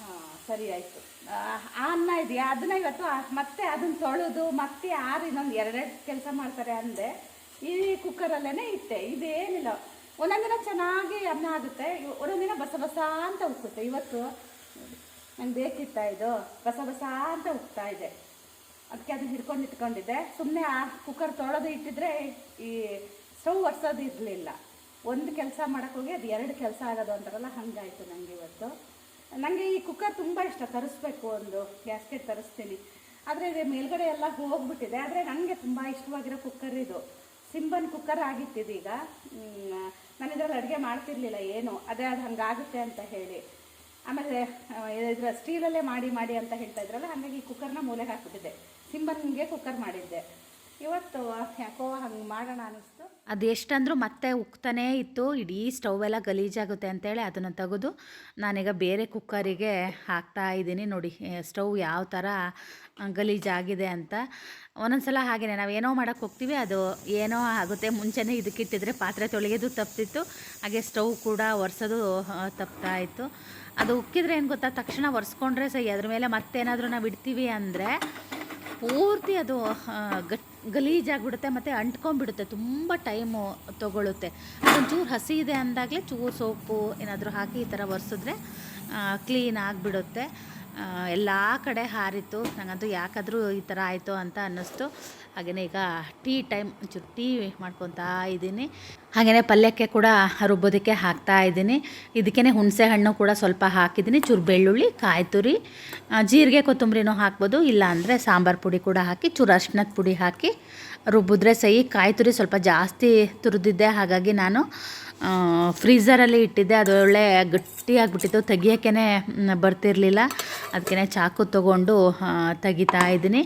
ಹಾಂ, ಸರಿ ಆಯಿತು. ಆ ಅನ್ನ ಇದೆಯಾ? ಅದನ್ನ ಇವತ್ತು ಮತ್ತೆ ಅದನ್ನ ತೊಳೆದು, ಮತ್ತೆ ಆರು ಇನ್ನೊಂದು ಎರಡೆರಡು ಕೆಲಸ ಮಾಡ್ತಾರೆ ಅಂದೆ. ಈ ಕುಕ್ಕರಲ್ಲೇ ಇಟ್ಟೆ. ಇದೇನಿಲ್ಲ. ಒಂದೊಂದಿನ ಚೆನ್ನಾಗಿ ಅನ್ನ ಆಗುತ್ತೆ. ಒಂದೊಂದು ಒಂದೊಂದಿನ ಬಸ ಬಸ ಅಂತ ಉಕ್ಕುತ್ತೆ. ಇವತ್ತು ನಂಗೆ ಬೇಕಿತ್ತ ಇದು? ಬಸ ಬಸ ಅಂತ ಉಗ್ತಾ ಇದೆ. ಅದಕ್ಕೆ ಅದು ಹಿಡ್ಕೊಂಡು ಇಟ್ಕೊಂಡಿದ್ದೆ. ಸುಮ್ಮನೆ ಆ ಕುಕ್ಕರ್ ತೊಳೆದು ಇಟ್ಟಿದ್ರೆ ಈ ಸ್ಟವ್ ಒರ್ಸೋದು ಇರಲಿಲ್ಲ. ಒಂದು ಕೆಲಸ ಮಾಡೋಕ್ಕೋಗಿ ಅದು ಎರಡು ಕೆಲಸ ಆಗೋದು ಅಂತಾರಲ್ಲ, ಹಂಗಾಯಿತು ನನಗೆ ಇವತ್ತು. ನನಗೆ ಈ ಕುಕ್ಕರ್ ತುಂಬ ಇಷ್ಟ. ತರಿಸ್ಬೇಕು ಒಂದು ಗ್ಯಾಸ್ಕೆಟ್ ತರಿಸ್ತೀನಿ. ಆದರೆ ಇದು ಮೇಲ್ಗಡೆ ಎಲ್ಲ ಹೋಗ್ಬಿಟ್ಟಿದೆ. ಆದರೆ ನನಗೆ ತುಂಬ ಇಷ್ಟವಾಗಿರೋ ಕುಕ್ಕರ್ ಇದು. ಸಿಂಬನ್ ಕುಕ್ಕರ್ ಆಗಿತ್ತಿದೀಗ ನಾನು ಇದರಲ್ಲಿ ಅಡುಗೆ ಮಾಡ್ತಿರ್ಲಿಲ್ಲ ಏನು. ಅದೇ ಅದು ಹಂಗಾಗುತ್ತೆ ಅಂತ ಹೇಳಿ. ಆಮೇಲೆ ಇದರ ಸ್ಟೀಲಲ್ಲೇ ಮಾಡಿ ಮಾಡಿ ಅಂತ ಹೇಳ್ತಾ ಇದ್ರಲ್ಲ, ಹಾಗಾಗಿ ಈ ಕುಕ್ಕರ್ನ ಮೂಲೆಗೆ ಹಾಕ್ಬಿಟ್ಟಿದ್ದೆ. ಸಿಂಬನ್ಗೆ ಕುಕ್ಕರ್ ಮಾಡಿದ್ದೆ. ಇವತ್ತು ಯಾಕೋ ಹಂಗೆ ಮಾಡೋಣ ಅನ್ನಿಸ್ತು ಅದು ಎಷ್ಟಂದ್ರೂ ಮತ್ತೆ ಉಕ್ತಾನೇ ಇತ್ತು. ಇಡೀ ಸ್ಟವ್ ಎಲ್ಲ ಗಲೀಜಾಗುತ್ತೆ ಅಂತೇಳಿ ಅದನ್ನು ತೆಗೆದು ನಾನೀಗ ಬೇರೆ ಕುಕ್ಕರಿಗೆ ಹಾಕ್ತಾ ಇದ್ದೀನಿ. ನೋಡಿ ಸ್ಟವ್ ಯಾವ ಥರ ಗಲೀಜಾಗಿದೆ ಅಂತ. ಒಂದೊಂದು ಸಲ ಹಾಗೆಯೇ ನಾವು ಏನೋ ಮಾಡೋಕ್ಕೆ ಹೋಗ್ತೀವಿ, ಅದು ಏನೋ ಆಗುತ್ತೆ. ಮುಂಚೆನೇ ಇದಕ್ಕಿಟ್ಟಿದ್ರೆ ಪಾತ್ರೆ ತೊಳೆಯೋದು ತಪ್ತಿತ್ತು. ಹಾಗೆ ಸ್ಟವ್ ಕೂಡ ಒರೆಸೋದು ತಪ್ತಾಯಿತ್ತು ಅದು ಉಕ್ಕಿದ್ರೆ ಏನು ಗೊತ್ತಾ? ತಕ್ಷಣ ಒರೆಸ್ಕೊಂಡ್ರೆ ಸರಿ ಅದ್ರ ಮೇಲೆ ಮತ್ತೇನಾದರೂ ನಾವು ಇಡ್ತೀವಿ ಅಂದರೆ ಪೂರ್ತಿ ಅದು ಗಟ್, ಗಲೀಜಾಗ್ಬಿಡುತ್ತೆ ಮತ್ತು ಅಂಟ್ಕೊಂಡ್ಬಿಡುತ್ತೆ, ತುಂಬ ಟೈಮು ತೊಗೊಳುತ್ತೆ. ಒಂಚೂರು ಹಸಿ ಇದೆ ಅಂದಾಗಲೇ ಚೂರು ಸೋಪು ಏನಾದರೂ ಹಾಕಿ ಈ ಥರ ಒರೆಸಿದ್ರೆ ಕ್ಲೀನ್ ಆಗಿಬಿಡುತ್ತೆ. ಎಲ್ಲ ಕಡೆ ಹಾರಿತ್ತು. ನನಗಂತೂ ಯಾಕಾದರೂ ಈ ಥರ ಆಯಿತು ಅಂತ ಅನ್ನಿಸ್ತು. ಹಾಗೆಯೇ ಈಗ ಟೀ ಟೈಮ್ ಒಂಚೂರು ಟೀ ಮಾಡ್ಕೊತಾ ಇದ್ದೀನಿ. ಹಾಗೆಯೇ ಪಲ್ಯಕ್ಕೆ ಕೂಡ ರುಬ್ಬೋದಕ್ಕೆ ಹಾಕ್ತಾ ಇದ್ದೀನಿ. ಇದಕ್ಕೇ ಹುಣಸೆ ಹಣ್ಣು ಕೂಡ ಸ್ವಲ್ಪ ಹಾಕಿದ್ದೀನಿ. ಚೂರು ಬೆಳ್ಳುಳ್ಳಿ, ಕಾಯಿ ತುರಿ ಜೀರಿಗೆ, ಕೊತ್ತಂಬರಿನೂ ಹಾಕ್ಬೋದು. ಇಲ್ಲ ಅಂದರೆ ಸಾಂಬಾರು ಪುಡಿ ಕೂಡ ಹಾಕಿ, ಚೂರು ಅರ್ಶಿನದ ಪುಡಿ ಹಾಕಿ ರುಬ್ಬಿದ್ರೆ ಸಹಿ, ಕಾಯಿ ತುರಿ ಸ್ವಲ್ಪ ಜಾಸ್ತಿ ತುರಿದಿದ್ದೆ. ಹಾಗಾಗಿ ನಾನು ಫ್ರೀಝರಲ್ಲಿ ಇಟ್ಟಿದ್ದೆ. ಅದು ಒಳ್ಳೆ ಗಟ್ಟಿಯಾಗಿಬಿಟ್ಟಿತ್ತು. ತೆಗಿಯೋಕ್ಕೇ ಬರ್ತಿರಲಿಲ್ಲ. ಅದಕ್ಕೆ ಚಾಕು ತೊಗೊಂಡು ತೆಗಿತಾ ಇದ್ದೀನಿ.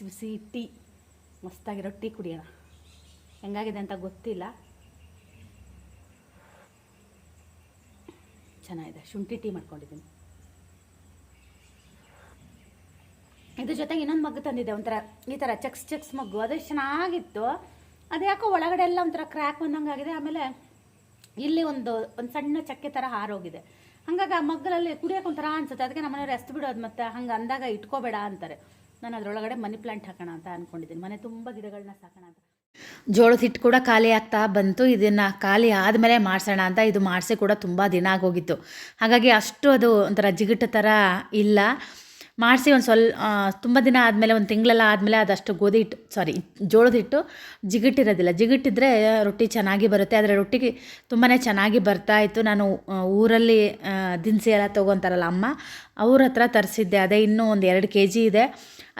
ಬಿಸಿ ಬಿಸಿ ಟೀ, ಮಸ್ತಾಗಿರೋ ಟೀ ಕುಡಿಯೋಣ. ಹೆಂಗಾಗಿದೆ ಅಂತ ಗೊತ್ತಿಲ್ಲ. ಚೆನ್ನಾಗಿದೆ, ಶುಂಠಿ ಟೀ ಮಾಡ್ಕೊಂಡಿದ್ದೀನಿ. ಇದ್ರ ಜೊತೆಗೆ ಇನ್ನೊಂದು ಮಗ್ಗು ತಂದಿದ್ದೆ, ಒಂಥರ ಈ ಥರ ಚಕ್ಸ್ ಚಕ್ಸ್ ಮಗ್ಗು. ಅದು ಚೆನ್ನಾಗಿತ್ತು. ಅದು ಯಾಕೋ ಒಳಗಡೆ ಎಲ್ಲ ಒಂಥರ ಕ್ರ್ಯಾಕ್ ಬಂದಂಗಾಗಿದೆ. ಆಮೇಲೆ ಇಲ್ಲಿ ಒಂದು ಒಂದು ಸಣ್ಣ ಚಕ್ಕೆ ಥರ ಹಾರೋಗಿದೆ. ಹಂಗಾಗಿ ಆ ಮಗ್ಗಲಲ್ಲಿ ಕುಡಿಯೋಕೆ ಒಂಥರ ಅನ್ಸುತ್ತೆ. ಅದಕ್ಕೆ ನಮ್ಮನೆಯವ್ರು ಎಸ್ತು ಬಿಡೋದು ಮತ್ತೆ ಹಂಗೆ ಅಂದಾಗ ಇಟ್ಕೋಬೇಡ ಅಂತಾರೆ. ನಾನು ಅದರೊಳಗಡೆ ಮನಿ ಪ್ಲಾಂಟ್ ಹಾಕೋಣ ಅಂತ ಅಂದ್ಕೊಂಡಿದ್ದೀನಿ ಮನೆ ತುಂಬ ಗಿಡಗಳನ್ನ ಸಾಕೋಣ ಅಂತ. ಜೋಳದ ಹಿಟ್ಟು ಕೂಡ ಖಾಲಿ ಆಗ್ತಾ ಬಂತು. ಇದನ್ನು ಖಾಲಿ ಆದಮೇಲೆ ಮಾಡಿಸೋಣ ಅಂತ ಇದು ಮಾಡಿಸಿ ಕೂಡ ತುಂಬ ದಿನ ಆಗೋಗಿತ್ತು. ಹಾಗಾಗಿ ಅಷ್ಟು ಅದು ಒಂಥರ ಜಿಗಿಟ ಥರ ಇಲ್ಲ. ಮಾಡಿಸಿ ಒಂದು ಸ್ವಲ್ಪ ತುಂಬ ದಿನ ಆದಮೇಲೆ ಒಂದು ತಿಂಗಳೆಲ್ಲ ಆದಮೇಲೆ ಅದಷ್ಟು ಗೋಧಿ ಹಿಟ್ಟು ಸಾರಿ ಜೋಳದ ಹಿಟ್ಟು ಜಿಗಿಟ್ಟಿರೋದಿಲ್ಲ. ಜಿಗಿಟ್ಟಿದ್ರೆ ರೊಟ್ಟಿ ಚೆನ್ನಾಗಿ ಬರುತ್ತೆ. ಆದರೆ ರೊಟ್ಟಿಗೆ ತುಂಬಾ ಚೆನ್ನಾಗಿ ಬರ್ತಾ ಇತ್ತು. ನಾನು ಊರಲ್ಲಿ ದಿನಸಿ ಎಲ್ಲ ತೊಗೊತಾರಲ್ಲ ಅಮ್ಮ, ಅವ್ರ ಹತ್ರ ತರಿಸಿದ್ದೆ. ಅದೇ ಇನ್ನೂ ಒಂದು ಎರಡು ಕೆ ಜಿ ಇದೆ.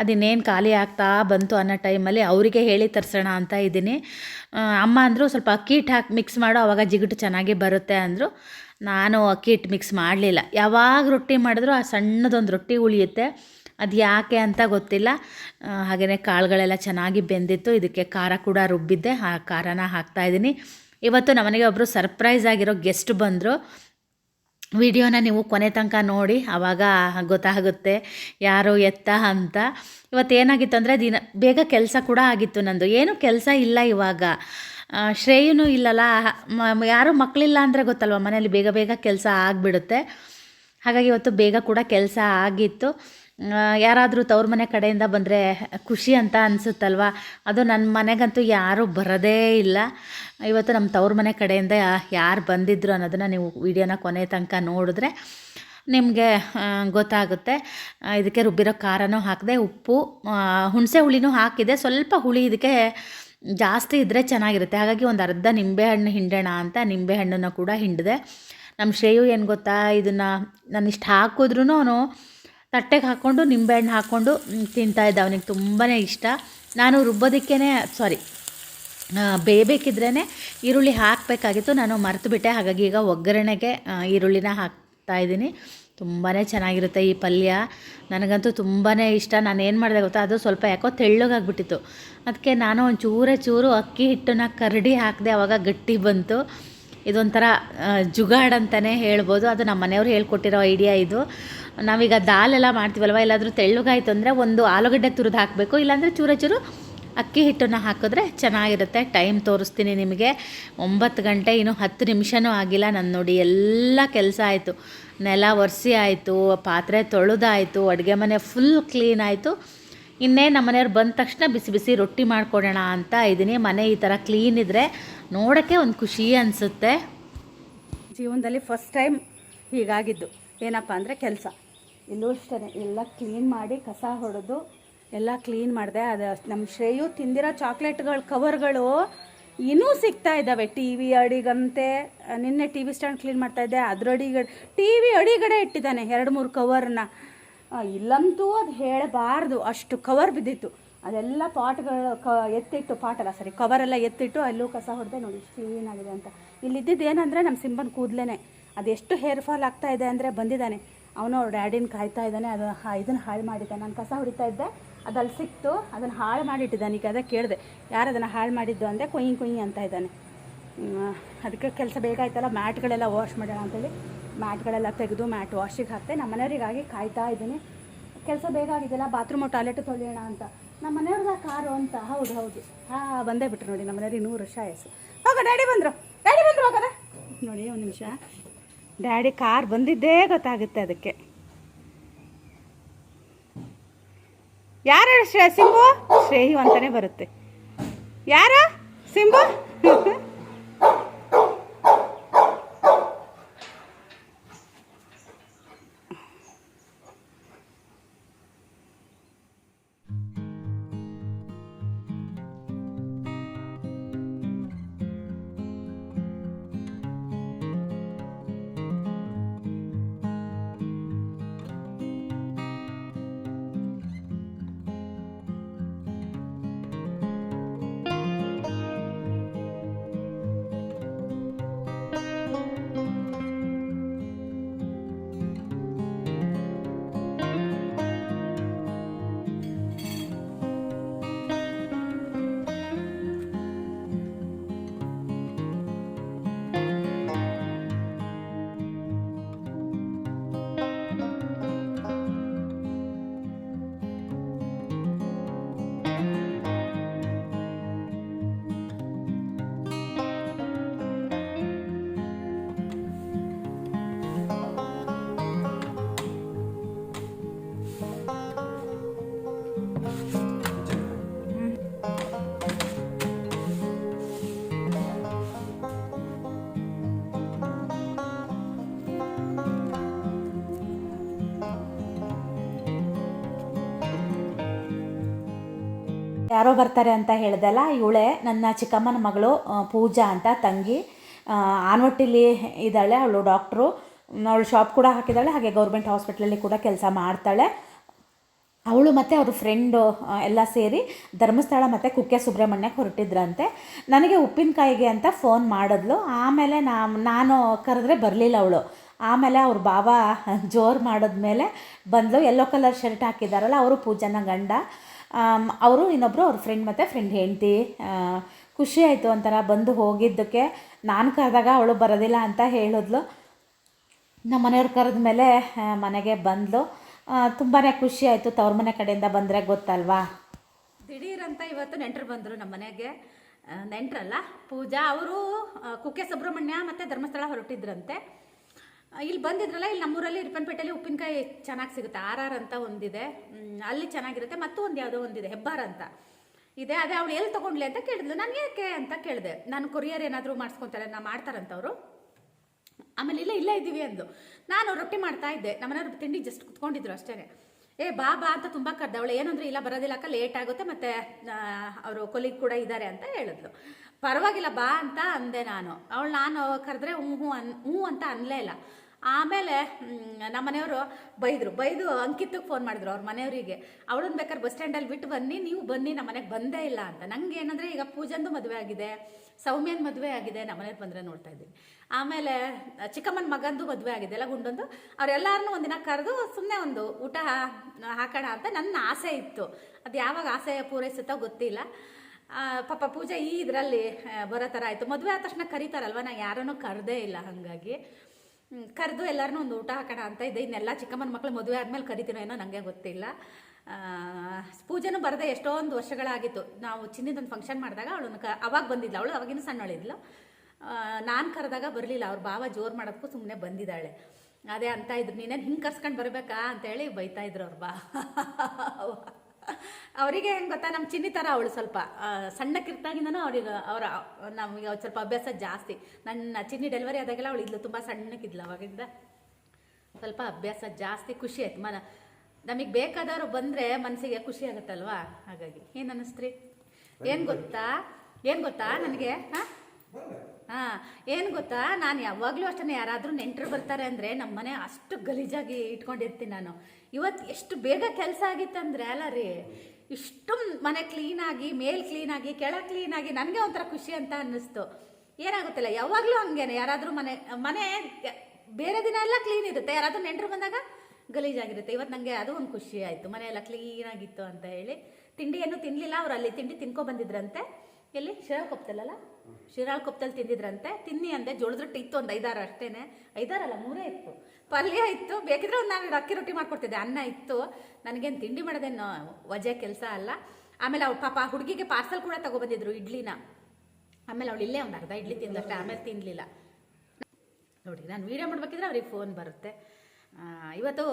ಅದಿನ್ನೇನು ಖಾಲಿ ಆಗ್ತಾ ಬಂತು ಅನ್ನೋ ಟೈಮಲ್ಲಿ ಅವರಿಗೆ ಹೇಳಿ ತರಿಸೋಣ ಅಂತ ಇದ್ದೀನಿ. ಅಮ್ಮ ಅಂದರು ಸ್ವಲ್ಪ ಅಕ್ಕಿ ಹಿಟ್ಟು ಹಾಕಿ ಮಿಕ್ಸ್ ಮಾಡೋ ಆವಾಗ ಜಿಗುಟು ಚೆನ್ನಾಗಿ ಬರುತ್ತೆ ಅಂದರು. ನಾನು ಅಕ್ಕಿ ಹಿಟ್ಟು ಮಿಕ್ಸ್ ಮಾಡಲಿಲ್ಲ. ಯಾವಾಗ ರೊಟ್ಟಿ ಮಾಡಿದ್ರು ಆ ಸಣ್ಣದೊಂದು ರೊಟ್ಟಿ ಉಳಿಯುತ್ತೆ. ಅದು ಯಾಕೆ ಅಂತ ಗೊತ್ತಿಲ್ಲ. ಹಾಗೆಯೇ ಕಾಳುಗಳೆಲ್ಲ ಚೆನ್ನಾಗಿ ಬೆಂದಿತ್ತು. ಇದಕ್ಕೆ ಖಾರ ಕೂಡ ರುಬ್ಬಿದ್ದೆ. ಆ ಖಾರನ ಹಾಕ್ತಾಯಿದ್ದೀನಿ ಇವತ್ತು ನಮ್ಮನೆಗೆ ಒಬ್ಬರು ಸರ್ಪ್ರೈಸ್ ಆಗಿರೋ ಗೆಸ್ಟ್ ಬಂದರು. ವಿಡಿಯೋನ ನೀವು ಕೊನೆ ತನಕ ನೋಡಿ ಆವಾಗ ಗೊತ್ತಾಗುತ್ತೆ ಯಾರು ಎತ್ತ ಅಂತ. ಇವತ್ತು ಏನಾಗಿತ್ತು ಅಂದರೆ ದಿನ, ಬೇಗ ಕೆಲಸ ಕೂಡ ಆಗಿತ್ತು ನಂದು. ಏನು ಕೆಲಸ ಇಲ್ಲ ಇವಾಗ. ಶ್ರೇಯೂ ಇಲ್ಲಲ್ಲ ಯಾರೂ ಮಕ್ಕಳಿಲ್ಲ ಅಂದರೆ ಗೊತ್ತಲ್ವ ಮನೇಲಿ ಬೇಗ ಬೇಗ ಕೆಲಸ ಆಗಿಬಿಡುತ್ತೆ. ಹಾಗಾಗಿ ಇವತ್ತು ಬೇಗ ಕೂಡ ಕೆಲಸ ಆಗಿತ್ತು. ಯಾರಾದರೂ ತವ್ರ ಮನೆ ಕಡೆಯಿಂದ ಬಂದರೆ ಖುಷಿ ಅಂತ ಅನಿಸುತ್ತಲ್ವ? ಅದು ನನ್ನ ಮನೆಗಂತೂ ಯಾರೂ ಬರೋದೇ ಇಲ್ಲ. ಇವತ್ತು ನಮ್ಮ ತವ್ರ ಮನೆ ಕಡೆಯಿಂದ ಯಾರು ಬಂದಿದ್ರು ಅನ್ನೋದನ್ನು ನೀವು ವಿಡಿಯೋನ ಕೊನೆ ತನಕ ನೋಡಿದ್ರೆ ನಿಮಗೆ ಗೊತ್ತಾಗುತ್ತೆ. ಇದಕ್ಕೆ ರುಬ್ಬಿರೋ ಖಾರನೂ ಹಾಕಿದೆ, ಉಪ್ಪು ಹುಣಸೆ ಹುಳಿನೂ ಹಾಕಿದೆ. ಸ್ವಲ್ಪ ಹುಳಿ ಇದಕ್ಕೆ ಜಾಸ್ತಿ ಇದ್ದರೆ ಚೆನ್ನಾಗಿರುತ್ತೆ. ಹಾಗಾಗಿ ಒಂದು ಅರ್ಧ ನಿಂಬೆಹಣ್ಣು ಹಿಂಡೋಣ ಅಂತ ನಿಂಬೆಹಣ್ಣನ್ನು ಕೂಡ ಹಿಂಡಿದೆ. ನಮ್ಮ ಶ್ರೇಯು ಏನು ಗೊತ್ತಾ, ಇದನ್ನು ನಾನು ಇಷ್ಟು ಹಾಕಿದ್ರೂ ಅವನು ತಟ್ಟೆಗೆ ಹಾಕ್ಕೊಂಡು ನಿಂಬೆಹಣ್ಣು ಹಾಕ್ಕೊಂಡು ತಿಂತಾಯಿದ್ದೆ ಅವನಿಗೆ ತುಂಬಾ ಇಷ್ಟ. ನಾನು ರುಬ್ಬೋದಕ್ಕೇ ಸಾರಿ ಬೇಯಬೇಕಿದ್ರೇ ಈರುಳ್ಳಿ ಹಾಕಬೇಕಾಗಿತ್ತು. ನಾನು ಮರೆತುಬಿಟ್ಟೆ. ಹಾಗಾಗಿ ಈಗ ಒಗ್ಗರಣೆಗೆ ಈರುಳ್ಳಿನ ಹಾಕ್ತಾ ಇದ್ದೀನಿ. ತುಂಬಾ ಚೆನ್ನಾಗಿರುತ್ತೆ ಈ ಪಲ್ಯ. ನನಗಂತೂ ತುಂಬಾ ಇಷ್ಟ. ನಾನು ಏನು ಮಾಡಿದೆ ಗೊತ್ತಾ? ಅದು ಸ್ವಲ್ಪ ಯಾಕೋ ತೆಳ್ಳಗಾಗ್ಬಿಟ್ಟಿತ್ತು. ಅದಕ್ಕೆ ನಾನು ಒಂದು ಚೂರೇ ಚೂರು ಅಕ್ಕಿ ಹಿಟ್ಟನ್ನ ಕರಡಿ ಹಾಕಿದೆ ಆವಾಗ ಗಟ್ಟಿ ಬಂತು. ಇದೊಂಥರ ಜುಗಾಡ್ ಅಂತಲೇ ಹೇಳ್ಬೋದು. ಅದು ನಮ್ಮ ಮನೆಯವ್ರು ಹೇಳ್ಕೊಟ್ಟಿರೋ ಐಡಿಯಾ ಇದು. ನಾವೀಗ ದಾಲೆಲ್ಲ ಮಾಡ್ತೀವಲ್ವ? ಎಲ್ಲಾದರೂ ತೆಳ್ಳಗಾಯ್ತು ಅಂದರೆ ಒಂದು ಆಲೂಗಡ್ಡೆ ತುರಿದು ಹಾಕಬೇಕು. ಇಲ್ಲಾಂದರೆ ಚೂರ ಚೂರು ಅಕ್ಕಿ ಹಿಟ್ಟನ್ನು ಹಾಕಿದ್ರೆ ಚೆನ್ನಾಗಿರುತ್ತೆ. ಟೈಮ್ ತೋರಿಸ್ತೀನಿ ನಿಮಗೆ. ಒಂಬತ್ತು ಗಂಟೆ, ಇನ್ನು ಹತ್ತು ನಿಮಿಷವೂ ಆಗಿಲ್ಲ. ನನ್ನ ನೋಡಿ ಎಲ್ಲ ಕೆಲಸ ಆಯಿತು. ನೆಲ ಒರೆಸಿ ಆಯಿತು, ಪಾತ್ರೆ ತೊಳೆದಾಯಿತು, ಅಡುಗೆ ಮನೆ ಫುಲ್ ಕ್ಲೀನ್ ಆಯಿತು. ಇನ್ನೇ ನಮ್ಮ ಮನೆಯವ್ರು ಬಂದ ತಕ್ಷಣ ಬಿಸಿ ಬಿಸಿ ರೊಟ್ಟಿ ಮಾಡ್ಕೊಡೋಣ ಅಂತ ಇದ್ದೀನಿ. ಮನೆ ಈ ಥರ ಕ್ಲೀನ್ ಇದ್ದರೆ ನೋಡೋಕ್ಕೆ ಒಂದು ಖುಷಿ ಅನಿಸುತ್ತೆ. ಜೀವನದಲ್ಲಿ ಫಸ್ಟ್ ಟೈಮ್ ಹೀಗಾಗಿದ್ದು. ಏನಪ್ಪ ಅಂದರೆ ಕೆಲಸ. ಇಲ್ಲೂ ಅಷ್ಟೇ ಎಲ್ಲ ಕ್ಲೀನ್ ಮಾಡಿ ಕಸ ಹೊಡೆದು ಎಲ್ಲ ಕ್ಲೀನ್ ಮಾಡಿದೆ. ಅದು ನಮ್ಮ ಶ್ರೇಯು ತಿಂದಿರೋ ಚಾಕ್ಲೇಟ್ಗಳ ಕವರ್ಗಳು ಇನ್ನೂ ಸಿಗ್ತಾ ಇದ್ದಾವೆ ಟಿ ವಿ ಅಡಿಗಂತೆ ನಿನ್ನೆ ಟಿ ವಿ ಸ್ಟ್ಯಾಂಡ್ ಕ್ಲೀನ್ ಮಾಡ್ತಾ ಇದ್ದೆ. ಅದ್ರ ಅಡಿಗಡೆ ಟಿ ವಿ ಅಡಿಗಡೆ ಇಟ್ಟಿದ್ದಾನೆ ಎರಡು ಮೂರು ಕವರ್ನ. ಇಲ್ಲಂತೂ ಅದು ಹೇಳಬಾರ್ದು. ಅಷ್ಟು ಕವರ್ ಬಿದ್ದಿತ್ತು. ಅದೆಲ್ಲ ಪಾಟ್ಗಳು, ಕ, ಎತ್ತಿಟ್ಟು, ಪಾಟಲ್ಲ, ಸರಿ, ಕವರೆಲ್ಲ ಎತ್ತಿಟ್ಟು ಅಲ್ಲೂ ಕಸ ಹೊಡೆದೆ ನೋಡಿ ಕ್ಲೀನಾಗಿದೆ ಅಂತ. ಇಲ್ಲಿದ್ದಿದ್ದು ಏನಂದರೆ ನಮ್ಮ ಸಿಂಬನ್ ಕೂದಲೇ ಅದೆಷ್ಟು ಹೇರ್ ಫಾಲ್ ಆಗ್ತಾ ಇದೆ ಅಂದರೆ ಬಂದಿದ್ದಾನೆ. ಅವನು ಡ್ಯಾಡಿನ ಕಾಯ್ತಾ ಇದ್ದಾನೆ. ಅದು ಇದನ್ನು ಹಾಳು ಮಾಡಿದ್ದೆ ನಾನು ಕಸ ಹೊಡಿತಾ ಇದ್ದೆ. ಅದು ಅಲ್ಲಿ ಸಿಕ್ತು ಅದನ್ನು ಹಾಳು ಮಾಡಿಟ್ಟಿದ್ದಾನೆ. ಈಗ ಅದಕ್ಕೆ ಕೇಳಿದೆ, ಯಾರು ಅದನ್ನು ಹಾಳು ಮಾಡಿದ್ದು ಅಂದರೆ ಕೊಯ್ಯಿ ಕೊಯ್ಯಿ ಅಂತ ಇದ್ದಾನೆ. ಅದಕ್ಕೆ ಕೆಲಸ ಬೇಗ ಆಯ್ತಲ್ಲ, ಮ್ಯಾಟ್ಗಳೆಲ್ಲ ವಾಶ್ ಮಾಡೋಣ ಅಂತೇಳಿ. ಮ್ಯಾಟ್ಗಳೆಲ್ಲ ತೆಗೆದು ಮ್ಯಾಟ್ ವಾಶಿಗೆ ಹಾಕ್ತೆ. ನಮ್ಮ ಮನೆಯವರಿಗಾಗಿ ಕಾಯ್ತಾ ಇದ್ದೀನಿ. ಕೆಲಸ ಬೇಗ ಆಗಿದೆಯಲ್ಲ, ಬಾತ್ರೂಮು ಟಾಯ್ಲೆಟ್ ತೊಳೆಯೋಣ ಅಂತ. ನಮ್ಮ ಮನೆಯವ್ರದ ಕಾರು ಅಂತ? ಹೌದು ಹೌದು. ಹಾಂ, ಬಂದೇ ಬಿಟ್ರು ನೋಡಿ, ನಮ್ಮ ಮನೆಯವ್ರಿಗೆ ನೂರು ವರ್ಷ ಆಯಸ್ಸು. ಹೋಗ, ಡ್ಯಾಡಿ ಬಂದರು. ಡ್ಯಾಡಿ ಬಂದರು ಹೋಗದ? ನೋಡಿ, ಒಂದು ನಿಮಿಷ. ಡ್ಯಾಡಿ ಕಾರ್ ಬಂದಿದ್ದೇ ಗೊತ್ತಾಗುತ್ತೆ ಅದಕ್ಕೆ. ಯಾರು ಶ್ರೇ ಸಿಂಬು? ಶ್ರೇಯು ಅಂತಾನೆ ಬರುತ್ತೆ. ಯಾರ? ಸಿಂಬು? ಯಾರೋ ಬರ್ತಾರೆ ಅಂತ ಹೇಳಿದಲ್ಲ, ಇವಳೆ ನನ್ನ ಚಿಕ್ಕಮ್ಮನ ಮಗಳು ಪೂಜಾ ಅಂತ ತಂಗಿ. ಆನ್ವಟ್ಟಿಲಿ ಇದ್ದಾಳೆ ಅವಳು ಡಾಕ್ಟ್ರು. ಅವಳು ಶಾಪ್ ಕೂಡ ಹಾಕಿದ್ದಾಳೆ, ಹಾಗೆ ಗೌರ್ಮೆಂಟ್ ಹಾಸ್ಪಿಟ್ಲಲ್ಲಿ ಕೂಡ ಕೆಲಸ ಮಾಡ್ತಾಳೆ. ಅವಳು ಮತ್ತು ಅವ್ರ ಫ್ರೆಂಡು ಎಲ್ಲ ಸೇರಿ ಧರ್ಮಸ್ಥಳ ಮತ್ತು ಕುಕ್ಕೆ ಸುಬ್ರಹ್ಮಣ್ಯಕ್ಕೆ ಹೊರಟಿದ್ರಂತೆ. ನನಗೆ ಉಪ್ಪಿನಕಾಯಿಗೆ ಅಂತ ಫೋನ್ ಮಾಡಿದ್ಲು. ಆಮೇಲೆ ನಾ ನಾನು ಕರೆದ್ರೆ ಬರಲಿಲ್ಲ ಅವಳು. ಆಮೇಲೆ ಅವ್ರ ಬಾವ ಜೋರು ಮಾಡಿದ್ಮೇಲೆ ಬಂದಳು ಯೆಲ್ಲೋ ಕಲರ್ ಶರ್ಟ್ ಹಾಕಿದಾರಲ್ಲ ಅವರು ಪೂಜನ ಗಂಡ. ಅವರು ಇನ್ನೊಬ್ಬರು ಅವ್ರ ಫ್ರೆಂಡ್ ಮತ್ತು ಫ್ರೆಂಡ್ ಹೆಂಡತಿ ಖುಷಿ ಆಯಿತು ಒಂಥರ ಬಂದು ಹೋಗಿದ್ದಕ್ಕೆ. ನಾನು ಕರೆದಾಗ ಅವಳು ಬರೋದಿಲ್ಲ ಅಂತ ಹೇಳಿದ್ಲು. ನಮ್ಮ ಮನೆಯವ್ರು ಕರೆದ ಮೇಲೆ ಮನೆಗೆ ಬಂದಳು ತುಂಬಾ ಖುಷಿ ಆಯಿತು. ತವ್ರ ಮನೆ ಕಡೆಯಿಂದ ಬಂದರೆ ಗೊತ್ತಲ್ವಾ? ದಿಢೀರಂತ ಇವತ್ತು ನೆಂಟರು ಬಂದರು ನಮ್ಮ ಮನೆಗೆ. ನೆಂಟರಲ್ಲ, ಪೂಜಾ, ಅವರು ಕುಕ್ಕೆ ಸುಬ್ರಹ್ಮಣ್ಯ ಮತ್ತು ಧರ್ಮಸ್ಥಳ ಹೊರಟಿದ್ರಂತೆ. ಇಲ್ಲಿ ಬಂದಿದ್ರಲ್ಲ, ಇಲ್ಲಿ ನಮ್ಮೂರಲ್ಲಿ ರಿಪ್ಪನ್ಪೇಟೆಯಲ್ಲಿ ಉಪ್ಪಿನಕಾಯಿ ಚೆನ್ನಾಗಿ ಸಿಗುತ್ತೆ. ಆರ್ ಆರ್ ಅಂತ ಒಂದಿದೆ. ಅಲ್ಲಿ ಚೆನ್ನಾಗಿರುತ್ತೆ. ಮತ್ತು ಒಂದು ಯಾವುದೋ ಒಂದಿದೆ, ಹೆಬ್ಬಾರ್ ಅಂತ. ಇದೆ. ಅದೇ ಅವಳು ಎಲ್ಲಿ ತೊಗೊಂಡ್ಲಿ ಅಂತ ಕೇಳಿದ್ಲು. ನಾನು ಯಾಕೆ ಅಂತ ಕೇಳಿದೆ. ನಾನು ಕೊರಿಯರ್ ಏನಾದರೂ ಮಾಡಿಸ್ಕೊತಾರೆ, ನಾ ಮಾಡ್ತಾರಂತವರು. ಆಮೇಲೆ ಇಲ್ಲ, ಇಲ್ಲೇ ಇದ್ದೀವಿ ಅಂದು ನಾನು ರೊಟ್ಟಿ ಮಾಡ್ತಾ ಇದ್ದೆ. ನಮ್ಮನೆಯವ್ರು ತಿಂಡಿ ಜಸ್ಟ್ ಕುತ್ಕೊಂಡಿದ್ರು ಅಷ್ಟೇ ಏ, ಬಾ ಬಾ ಅಂತ ತುಂಬ ಕರೆದ. ಅವಳು ಏನಂದ್ರೆ, ಇಲ್ಲ, ಬರೋದಿಲ್ಲ ಅಕ್ಕ ಲೇಟ್ ಆಗುತ್ತೆ. ಮತ್ತೆ ಅವರು ಕೊಲಿಗ್ ಕೂಡ ಇದ್ದಾರೆ ಅಂತ ಹೇಳಿದ್ಲು. ಪರವಾಗಿಲ್ಲ, ಬಾ ಅಂತ ಅಂದೆ ನಾನು. ಅವಳು, ನಾನು ಕರೆದ್ರೆ ಹ್ಞೂ ಹ್ಞೂ ಅನ್ ಹ್ಞೂ ಅಂತ ಅನ್ಲೇ ಇಲ್ಲ. ಆಮೇಲೆ ನಮ್ಮ ಮನೆಯವರು ಬೈದರು. ಬೈದು ಅಂಕಿತಕ್ಕೆ ಫೋನ್ ಮಾಡಿದ್ರು ಅವ್ರ ಮನೆಯವರಿಗೆ. ಅವಳನ್ನ ಬೇಕಾದ್ರೆ ಬಸ್ ಸ್ಟ್ಯಾಂಡಲ್ಲಿ ಬಿಟ್ಟು ಬನ್ನಿ, ನೀವು ಬನ್ನಿ, ನಮ್ಮ ಮನೆಗೆ ಬಂದೇ ಇಲ್ಲ ಅಂತ. ನಂಗೆ ಏನಂದರೆ, ಈಗ ಪೂಜಂದು ಮದುವೆ ಆಗಿದೆ, ಸೌಮ್ಯನ ಮದುವೆ ಆಗಿದೆ, ನಮ್ಮ ಮನೆಗೆ ಬಂದರೆ ನೋಡ್ತಾ ಇದ್ದೀನಿ. ಆಮೇಲೆ, ಚಿಕ್ಕಮ್ಮನ ಮಗಂದು ಮದುವೆ ಆಗಿದೆ, ಎಲ್ಲ ಗುಂಡೊಂದು. ಅವರೆಲ್ಲರನ್ನೂ ಒಂದಿನ ಕರೆದು ಸುಮ್ಮನೆ ಒಂದು ಊಟ ಹಾಕೋಣ ಅಂತ ನನ್ನ ಆಸೆ ಇತ್ತು. ಅದು ಯಾವಾಗ ಆಸೆ ಪೂರೈಸುತ್ತೋ ಗೊತ್ತಿಲ್ಲ. ಪಾಪ ಪೂಜೆ ಈ ಇದರಲ್ಲಿ ಬರೋ ಥರ ಆಯಿತು. ಮದುವೆ ಆದ ತಕ್ಷಣ ಕರೀತಾರಲ್ವ? ನಾನು ಯಾರನ್ನೂ ಕರೆದೇ ಇಲ್ಲ ಹಾಗಾಗಿ. ಕರೆದು ಎಲ್ಲರನ್ನೂ ಒಂದು ಊಟ ಹಾಕೋಣ ಅಂತ ಇದ್ದೆ. ಇನ್ನೆಲ್ಲ ಚಿಕ್ಕಮ್ಮನ ಮಕ್ಕಳು ಮದುವೆ ಆದಮೇಲೆ ಕರಿತೀನೋ ಏನೋ ನನಗೆ ಗೊತ್ತಿಲ್ಲ. ಪೂಜೆನೂ ಬರದೆ ಎಷ್ಟೊಂದು ವರ್ಷಗಳಾಗಿತ್ತು. ನಾವು ಚಿನ್ನದೊಂದು ಫಂಕ್ಷನ್ ಮಾಡಿದಾಗ ಅವಳನ್ನು ಕ, ಅವಾಗ ಬಂದಿದ್ಲು. ಅವಳು ಅವಾಗಿನ ಸಣ್ಣಳಿದ್ಲು ನಾನು ಕರೆದಾಗ ಬರಲಿಲ್ಲ. ಅವ್ರ ಭಾವ ಜೋರು ಮಾಡೋದಕ್ಕೂ ಸುಮ್ಮನೆ ಬಂದಿದ್ದಾಳೆ. ಅದೇ ಅಂತ ಇದ್ರು. ನೀನೇನು ಹಿಂಗೆ ಕರ್ಸ್ಕೊಂಡು ಬರಬೇಕಾ ಅಂತೇಳಿ ಇದ್ರು ಅವ್ರ ಬಾ ಅವರಿಗೆ ಹೆಂಗೆ ಗೊತ್ತಾ? ನಮ್ಮ ಚಿನ್ನಿ ಥರ ಅವಳು ಸ್ವಲ್ಪ. ಸಣ್ಣ ಸಣ್ಣಕ್ಕಿರ್ತಾಗಿಂದನೂ ಅವ್ರಿಗೆ ಅವರ, ನಮಗೆ ಅವ್ರು ಸ್ವಲ್ಪ ಅಭ್ಯಾಸ ಜಾಸ್ತಿ. ನನ್ನ ಚಿನ್ನಿ ಡೆಲಿವರಿ ಆದಾಗೆಲ್ಲ ಅವಳು ಇದ್ಲು ತುಂಬ ಸಣ್ಣಕ್ಕಿದ್ಲು ಅವಾಗಿಂದ. ಸ್ವಲ್ಪ ಅಭ್ಯಾಸ ಜಾಸ್ತಿ, ಖುಷಿ ಆಯ್ತು. ಮನ, ನಮಗೆ ಬೇಕಾದವರು ಬಂದರೆ ಮನಸ್ಸಿಗೆ ಖುಷಿ ಆಗುತ್ತಲ್ವಾ? ಹಾಗಾಗಿ. ಏನು ಅನ್ನಿಸ್ತ್ರಿ ಏನು ಗೊತ್ತಾ? ಏನು ಗೊತ್ತಾ ನನಗೆ? ಹಾಂ? ಹಾಂ, ಏನು ಗೊತ್ತಾ? ನಾನು ಯಾವಾಗಲೂ ಅಷ್ಟೇ ಯಾರಾದರೂ ನೆಂಟರು ಬರ್ತಾರೆ ಅಂದರೆ ನಮ್ಮ ಮನೆ ಅಷ್ಟು ಗಲೀಜಾಗಿ ಇಟ್ಕೊಂಡಿರ್ತೀನಿ ನಾನು. ಇವತ್ತು ಎಷ್ಟು ಬೇಗ ಕೆಲಸ ಆಗಿತ್ತಂದ್ರೆ, ಅಲ್ಲ ರೀ ಇಷ್ಟು ಮನೆ ಕ್ಲೀನಾಗಿ ಮೇಲ್ ಕ್ಲೀನಾಗಿ ಕೆಳ ಕ್ಲೀನಾಗಿ ನನಗೆ ಒಂಥರ ಖುಷಿ ಅಂತ ಅನ್ನಿಸ್ತು. ಏನಾಗುತ್ತಿಲ್ಲ, ಯಾವಾಗಲೂ ಹಂಗೇನೆ, ಯಾರಾದರೂ ಮನೆ ಮನೆ ಬೇರೆ ದಿನ ಎಲ್ಲ ಕ್ಲೀನ್ ಇರುತ್ತೆ. ಯಾರಾದರೂ ನೆಂಟರು ಬಂದಾಗ ಗಲೀಜಾಗಿರುತ್ತೆ. ಇವತ್ತು ನನಗೆ ಅದು ಒಂದು ಖುಷಿ ಆಯಿತು. ಮನೆ ಎಲ್ಲ ಕ್ಲೀನಾಗಿತ್ತು ಅಂತ ಹೇಳಿ, ತಿಂಡಿಯನ್ನು ತಿನ್ನಲಿಲ್ಲ ಅವ್ರು ಅಲ್ಲಿ ತಿಂಡಿ ತಿನ್ಕೊ ಬಂದಿದ್ರಂತೆ. ಎಲ್ಲಿ? ಶಿರಾಳ್ ಕೊಪ್ತಲ್ಲಲ್ಲ ಶಿರಾಳ್ ಕೊಪ್ಪದಲ್ಲಿ ತಿಂದಿದ್ರಂತೆ. ತಿನ್ನಿ ಅಂದೆ. ಜೋಳದ ರೊಟ್ಟಿ ಇತ್ತು ಒಂದು ಐದಾರು ಅಷ್ಟೇನೆ. ಐದಾರಲ್ಲ, ಮೂರೇ ಇತ್ತು. ಪಲ್ಯ ಇತ್ತು. ಬೇಕಿದ್ರೆ ಒಂದು ನಾನು ಅಕ್ಕಿ ರೊಟ್ಟಿ ಮಾಡ್ಕೊಡ್ತಿದ್ದೆ. ಅನ್ನ ಇತ್ತು. ನನಗೇನು ತಿಂಡಿ ಮಾಡೋದೇನು ವಜೆ ಕೆಲಸ ಅಲ್ಲ. ಆಮೇಲೆ ಅವ್ಳು ಪಾಪ ಹುಡುಗಿಗೆ ಪಾರ್ಸಲ್ ಕೂಡ ತಗೊಬಂದಿದ್ರು ಇಡ್ಲಿನ. ಆಮೇಲೆ ಅವಳು ಇಲ್ಲೇ ಒಂದು ಅರ್ಧ ಇಡ್ಲಿ ತಿಂದಷ್ಟೇ. ಆಮೇಲೆ ತಿನ್ನಲಿಲ್ಲ ನೋಡಿ, ನಾನು ವೀಡಿಯೋ ಮಾಡ್ಬೇಕಿದ್ರೆ ಅವ್ರಿಗೆ ಫೋನ್ ಬರುತ್ತೆ. ಇವತ್ತು,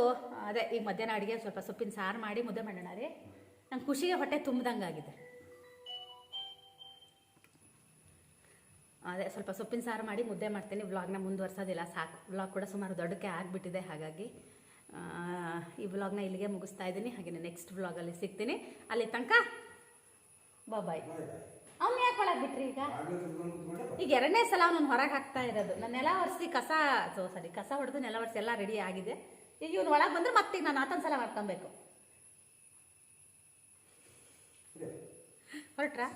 ಅದೇ, ಈಗ ಮಧ್ಯಾಹ್ನ ಅಡುಗೆ ಸ್ವಲ್ಪ ಸೊಪ್ಪಿನ ಸಾರು ಮಾಡಿ ಮುದ್ದೆ ಮಾಡೋಣ ರೀ. ನಂಗೆ ಖುಷಿಗೆ ಹೊಟ್ಟೆ ತುಂಬ್ದಂಗಾಗಿದೆ. ಅದೇ ಸ್ವಲ್ಪ ಸೊಪ್ಪಿನ ಸಾರು ಮಾಡಿ ಮುದ್ದೆ ಮಾಡ್ತೀನಿ. ವ್ಲಾಗ್ನ ಮುಂದುವರ್ಸೋದಿಲ್ಲ ಸಾಕು. ವ್ಲಾಗ್ ಕೂಡ ಸುಮಾರು ದೊಡ್ಡಕ್ಕೆ ಆಗಿಬಿಟ್ಟಿದೆ ಹಾಗಾಗಿ ಈ ವ್ಲಾಗ್ನ ಇಲ್ಲಿಗೆ ಮುಗಿಸ್ತಾ ಇದ್ದೀನಿ. ಹಾಗೆಯೇ ನೆಕ್ಸ್ಟ್ ವ್ಲಾಗಲ್ಲಿ ಸಿಗ್ತೀನಿ. ಅಲ್ಲಿ ತನಕ ಬಾಯ್ ಅವ್ನು ಯಾಕೆ ಒಳಗೆ ಬಿಟ್ರಿ ಈಗ ಈಗ ಎರಡನೇ ಸಲ ಅವನನ್ನು ಹೊರಗೆ ಹಾಕ್ತಾ ಇರೋದು. ನಾನು ನೆಲ ಒರೆಸಿ ಕಸ ಸೊ ಸರಿ ಕಸ ಹೊಡೆದು ನೆಲ ಒರೆಸಿ ಎಲ್ಲ ರೆಡಿ ಆಗಿದೆ. ಈಗ ಇವನು ಒಳಗೆ ಬಂದ್ರೆ ಮತ್ತೆ ಈಗ ನಾನು ಆತನ ಸಲ ಮಾಡ್ಕೊಬೇಕು. ಹೊರಟ್ರಾ?